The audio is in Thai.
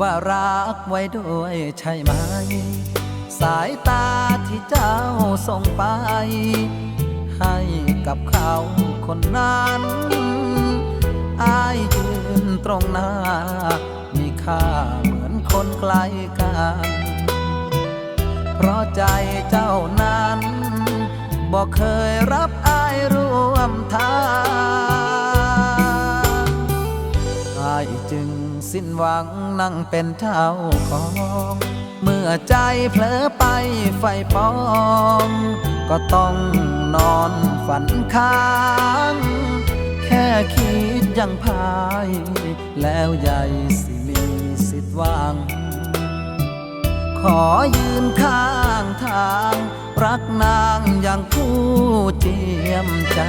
ว่ารักไว้ด้วยใช่ไหม สายตาที่เจ้าส่งไป ให้กับเขาคนนั้นอายยืนตรงหน้า มีค่าเหมือนคนไกลกัน เพราะใจเจ้านั้นบอกเคยรับอายร่วมทางอายจึง สิ้นหวังนั่งเป็นเจ้าของ เมื่อใจเผลอไปไฟปอง ก็ต้องนอนฝันค้าง แค่คิดยังพาย แล้วใหญ่สิมีสิทธิ์หว่าง ขอยืนข้างทาง รักนางอย่างผู้เจียมใจ